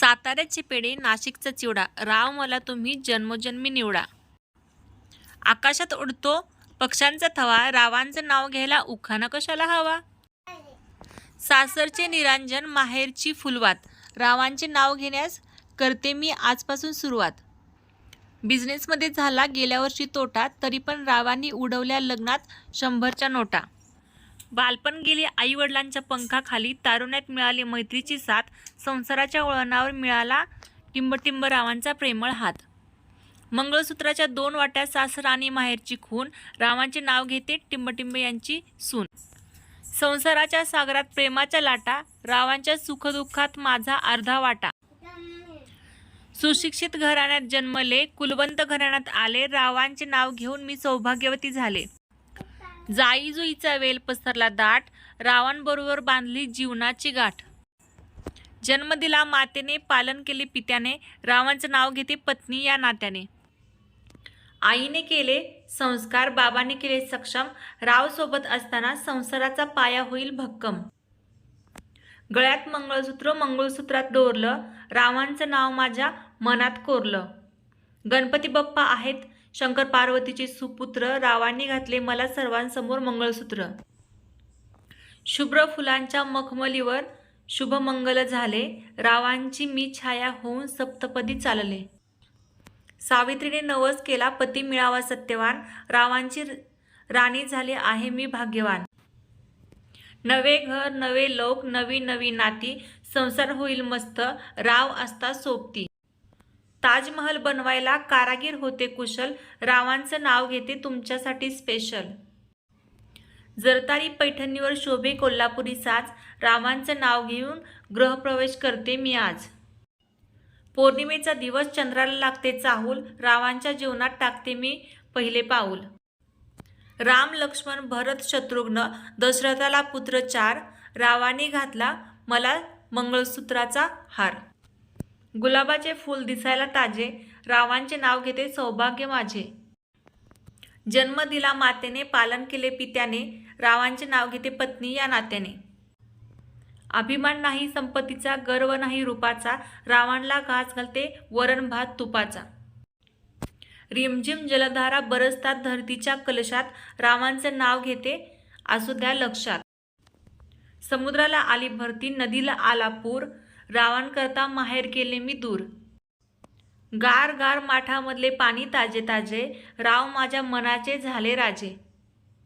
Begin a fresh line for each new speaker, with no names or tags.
साताऱ्याचे पेढे नाशिकचा चिवडा. राव मला तुम्ही जन्मोजन्मी निवडा. आकाशात उडतो पक्ष्यांचा थवा. रावांचं नाव घ्यायला उखाणा कशाला हवा? सासरचे निरांजन माहेरची फुलवात. रावांचे नाव घेण्यास करते मी आजपासून सुरुवात. बिझनेसमध्ये झाला गेल्या वर्षी तोटा तरी पण रावांनी उडवल्या लग्नात शंभरच्या नोटा. बालपण गेले आई वडिलांच्या पंखाखाली तारुण्यात मिळाली मैत्रीची साथ संसाराच्या वळणावर मिळाला टिंबटिंब रावांचा प्रेमळ हात. मंगळसूत्राच्या दोन वाट्या सासर आणि माहेरची खून रावांचे नाव घेते टिंबटिंब यांची सून. संसाराच्या सागरात प्रेमाच्या लाटा रावांच्या सुखदुःखात माझा अर्धा वाटा. सुशिक्षित घराण्यात जन्मले कुलवंत घराण्यात आले रावांचे नाव घेऊन मी सौभाग्यवती झाले. जाई जुईचा वेल पसरला दाट रावांबरोबर बांधली जीवनाची गाठ. जन्म दिला मातेने पालन केले पित्याने रावांचं नाव घेते पत्नी या नात्याने. आईने केले संस्कार बाबाने केले सक्षम राव सोबत असताना संसाराचा पाया होईल भक्कम. गळ्यात मंगळसूत्र मंगळसूत्रात दोरलं रावांचं नाव माझ्या मनात कोरलं. गणपती बाप्पा आहेत शंकर पार्वतीचे सुपुत्र रावांनी घातले मला सर्वांसमोर मंगळसूत्र. शुभ्र फुलांच्या मखमलीवर शुभमंगल झाले. रावांची मी छाया होऊन सप्तपदी चालले. सावित्रीने नवस केला पती मिळावा सत्यवान. रावांची राणी झाली आहे मी भाग्यवान. नवे घर नवे लोक नवी नवी नाती संसार होईल मस्त. राव असता सोबती. ताजमहल बनवायला कारागीर होते कुशल. रावांचं नाव घेते तुमच्यासाठी स्पेशल जरतारी पैठणीवर शोभे कोल्हापुरी साज. रावांचं नाव घेऊन गृहप्रवेश करते मी आज. पौर्णिमेचा दिवस चंद्राला लागते चाहूल. रावांच्या जीवनात टाकते मी पहिले पाऊल. राम लक्ष्मण भरत शत्रुघ्न दशरथाला पुत्र चार. रावाने घातला मला मंगळसूत्राचा हार. गुलाबाचे फूल दिसायला ताजे रावांचे नाव घेते सौभाग्य माझे. जन्म दिला मातेने पालन केले पित्याने रावांचे नाव घेते पत्नी या नात्याने. अभिमान नाही संपत्तीचा गर्व नाही रूपाचा रावणला घास घालते वरण भात तुपाचा. रिमझिम जलधारा बरसतात धरतीच्या कलशात रावांचे नाव घेते असू द्या लक्षात. समुद्राला आली भरती नदीला आला पूर रावांकरता माहेर केले मी दूर. गार गार माठामधले पाणी ताजे ताजे राव माझ्या मनाचे झाले राजे.